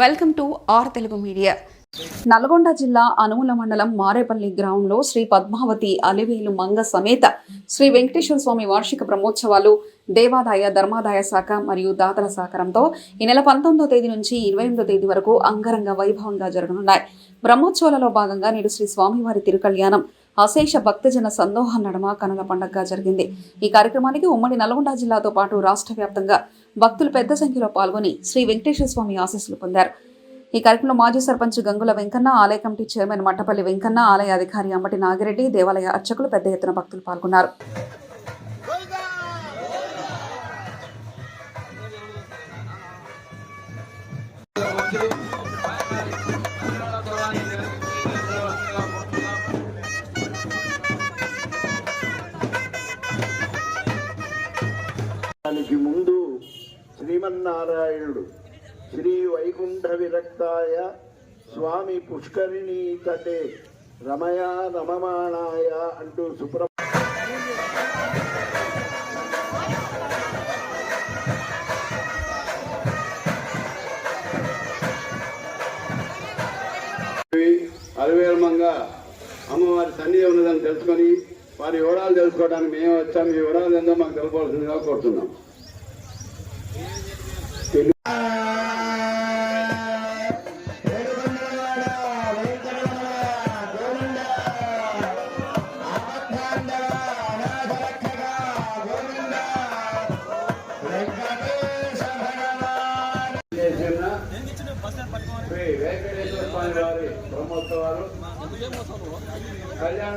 Welcome to our Telugu media. Nalgonda జిల్లా అనుముల మండలం మారేపల్లి గ్రామంలో శ్రీ పద్మావతి అలివేలు మంగ సమేత శ్రీ వెంకటేశ్వర స్వామి వార్షిక బ్రహ్మోత్సవాలు దేవాదాయ ధర్మాదాయ శాఖ మరియు దాతల సహకారంతో ఈ నెల పంతొమ్మిదో తేదీ నుంచి ఇరవై ఎనిమిదో తేదీ వరకు అంగరంగ వైభవంగా జరగనున్నాయి. బ్రహ్మోత్సవాలలో భాగంగా నేడు శ్రీ స్వామివారి తిరుకళ్యాణం అశేష భక్తజన సందోహ నడమ కనుల పండగగా జరిగింది. ఈ కార్యక్రమానికి ఉమ్మడి నల్గొండ జిల్లాతో పాటు రాష్ట్ర వ్యాప్తంగా భక్తులు పెద్ద సంఖ్యలో పాల్గొని శ్రీ వెంకటేశ్వర స్వామి ఆశీస్సులు పొందారు. ఈ కార్యక్రమంలో మాజీ సర్పంచ్ గంగుల వెంకన్న ఆలయ కమిటీ చైర్మన్ మట్టపల్లి వెంకన్న ఆలయ అధికారి అమ్మటి నాగిరెడ్డి దేవాలయ అర్చకులు పెద్ద ఎత్తున భక్తులు పాల్గొన్నారు. శ్రీమన్నారాయణుడు శ్రీ వైకుంఠ విరక్తాయ స్వామి పుష్కరిణి తటే రమయా రమమాణాయ అంటూ సుప్ర అరవేరమంగా అమ్మవారి సన్నిధి ఉన్నదని తెలుసుకొని వారి వివరాలు తెలుసుకోవడానికి మేము వచ్చాం. మీ వివరాలు ఏందో మాకు తెలుపవలసిందిగా కోరుతున్నాం. శ్రీ వెంకటేశ్వర స్వామి వారి బ్రహ్మోత్సవాలు. కళ్యాణ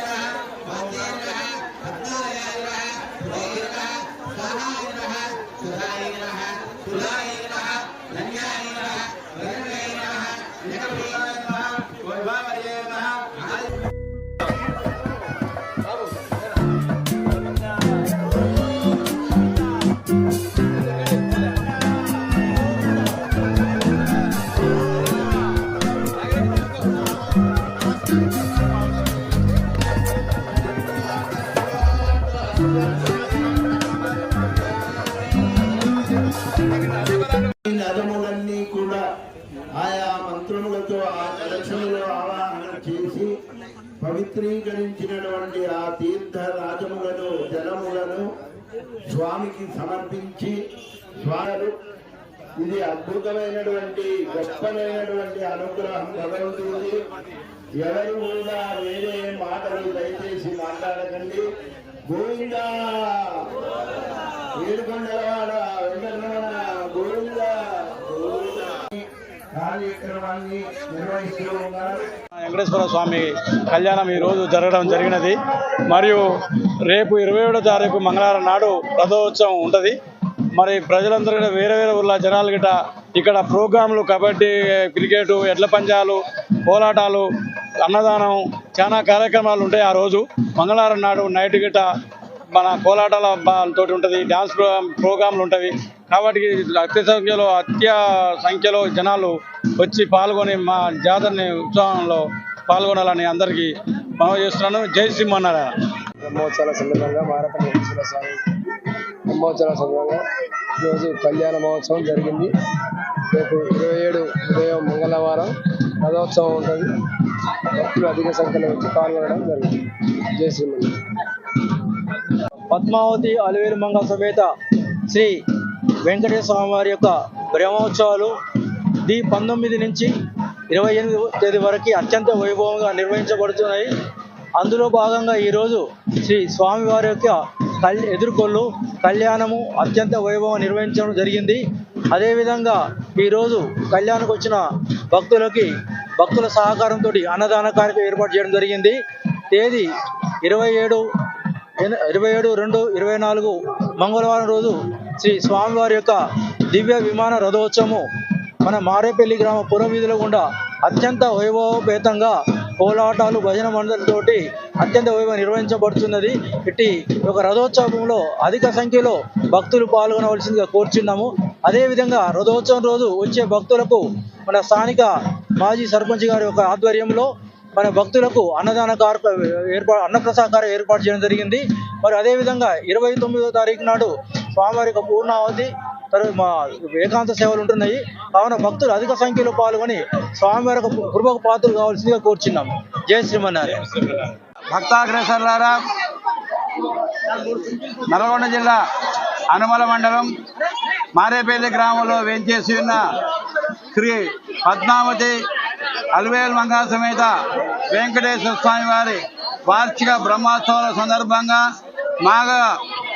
మంత్రములతో ఆ కలశములో ఆవాహన చేసి పవిత్రీకరించినటువంటి ఆ తీర్థ రాజములను జలములను స్వామికి సమర్పించి స్వామి ఇది అద్భుతమైనటువంటి గొప్పమైనటువంటి అనుగ్రహం కలుగుతుంది ఎవరు కూడా వేరే మాటలు దయచేసి మాట్లాడకండి. గోవిందా! ఏడుకొండలవాడ వెంకటరమణ గోవింద గోవింద కార్యక్రమాన్ని నిర్వహిస్తూ ఉన్నారు వెంకటేశ్వర స్వామి కళ్యాణం ఈరోజు జరగడం జరిగినది. మరియు రేపు ఇరవై ఏడో తారీఖు మంగళవారం నాడు రథోత్సవం ఉంటుంది. మరి ప్రజలందరూ కూడా వేరే వేరే ఊళ్ళ జనాలు గిట ఇక్కడ ప్రోగ్రాంలు కబడ్డీ క్రికెట్ ఎడ్ల పంజాలు కోలాటాలు అన్నదానం చాలా కార్యక్రమాలు ఉంటాయి ఆ రోజు. మంగళవారం నాడు నైట్ గిట మన కోలాటాల తోటి ఉంటుంది డ్యాన్స్ ప్రోగ్రాంలు ఉంటాయి కాబట్టి అత్య సంఖ్యలో అత్య సంఖ్యలో జనాలు వచ్చి పాల్గొని మా జాతరని ఉత్సవంలో పాల్గొనాలని అందరికీ మనవి చేస్తున్నాను. జై సింహనారాయణ బ్రహ్మోత్సవాల సందర్భంగా మారపల్లి వెంకటేశ్వర స్వామి బ్రహ్మోత్సవాల సందర్భంగా ఈరోజు కళ్యాణ మహోత్సవం జరిగింది. రేపు ఇరవై ఏడు ఉదయం మంగళవారం రథోత్సవం ఉంటుంది. భక్తులు అధిక సంఖ్యలో వచ్చి పాల్గొనడం జరిగింది. జై శ్రీమన్ పద్మావతి అలివేలు మంగ సమేత శ్రీ వెంకటేశ్వర స్వామి వారి యొక్క బ్రహ్మోత్సవాలు ది పంతొమ్మిది నుంచి ఇరవై ఎనిమిది తేదీ వరకు అత్యంత వైభవంగా నిర్వహించబడుతున్నాయి. అందులో భాగంగా ఈరోజు శ్రీ స్వామివారి యొక్క కల్ ఎదుర్కొల్లు కళ్యాణము అత్యంత వైభవం నిర్వహించడం జరిగింది. అదేవిధంగా ఈరోజు కళ్యాణకు వచ్చిన భక్తులకి భక్తుల సహకారంతో అన్నదాన కార్యక్రమం ఏర్పాటు చేయడం జరిగింది. తేదీ ఇరవై ఏడు ఇరవై ఏడు రెండు ఇరవై నాలుగు మంగళవారం రోజు శ్రీ స్వామివారి యొక్క దివ్య విమాన రథోత్సవము మన మారేపల్లి గ్రామ పురవీధుల గుండా అత్యంత వైభవపేతంగా కోలాటాలు భజన మండలితోటి అత్యంత వైభవం నిర్వహించబడుతున్నది. ఇట్టి ఒక రథోత్సవంలో అధిక సంఖ్యలో భక్తులు పాల్గొనవలసిందిగా కోరుచున్నాము. అదేవిధంగా రథోత్సవం రోజు వచ్చే భక్తులకు మన స్థానిక మాజీ సర్పంచ్ గారి యొక్క ఆధ్వర్యంలో మన భక్తులకు అన్నదాన కార్ప ఏర్పాటు అన్నప్రసాద ఏర్పాటు చేయడం జరిగింది. మరి అదేవిధంగా ఇరవై తొమ్మిదో తారీఖు నాడు స్వామివారి యొక్క పూర్ణావతి తర్వాత మా ఏకాంత సేవలు ఉంటున్నాయి. కావున భక్తులు అధిక సంఖ్యలో పాల్గొని స్వామివారి కృపకు పాత్రలు కావాల్సిందిగా కోరుచున్నాం. జై శ్రీమన్నారాయణ. భక్తాగ్రసర్లారా నల్గొండ జిల్లా అనుమల మండలం మారేపల్లి గ్రామంలో వేంచేసి ఉన్న శ్రీ పద్మావతి అల్వేల్ మంగా సమేత వెంకటేశ్వర స్వామి వారి వార్షిక బ్రహ్మోత్సవాల సందర్భంగా మాఘ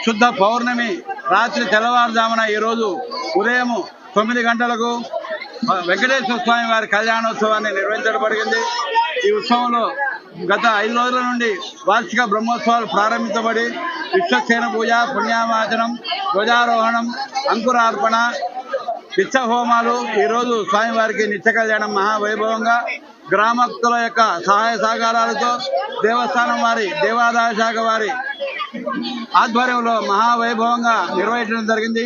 శుద్ధ పౌర్ణమి రాత్రి తెల్లవారుజామున ఈరోజు ఉదయం తొమ్మిది గంటలకు వెంకటేశ్వర స్వామి వారి కళ్యాణోత్సవాన్ని నిర్వహించబడింది ఈ ఉత్సవంలో గత ఐదు రోజుల నుండి వార్షిక బ్రహ్మోత్సవాలు ప్రారంభించబడి విశ్వక్షేణ పూజ పుణ్యామాచనం ధ్వజారోహణం అంకురార్పణ నిత్య హోమాలు ఈరోజు స్వామివారికి నిత్య కళ్యాణం మహావైభవంగా గ్రామస్తుల యొక్క సహాయ సహకారాలతో దేవస్థానం వారి దేవాదాయ శాఖ వారి ఆధ్వర్యంలో మహావైభవంగా నిర్వహించడం జరిగింది.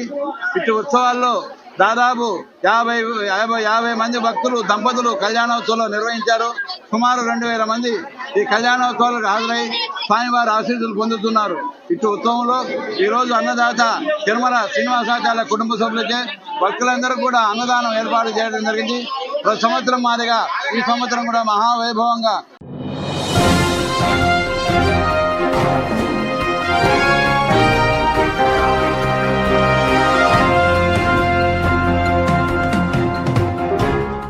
ఇటు ఉత్సవాల్లో దాదాపు యాభై యాభై యాభై మంది భక్తులు దంపతులు కళ్యాణోత్సవంలో నిర్వహించారు. సుమారు రెండు వేల మంది ఈ కళ్యాణోత్సవాలకు హాజరై స్వామివారి ఆశీస్సులు పొందుతున్నారు. ఇటు ఉత్సవంలో ఈరోజు అన్నదాత తిరుమల శ్రీనివాసాచార్య కుటుంబ సభ్యులచే భక్తులందరూ కూడా అన్నదానం ఏర్పాటు చేయడం జరిగింది. ప్రతి సంవత్సరం మాదిగా ఈ సంవత్సరం కూడా మహావైభవంగా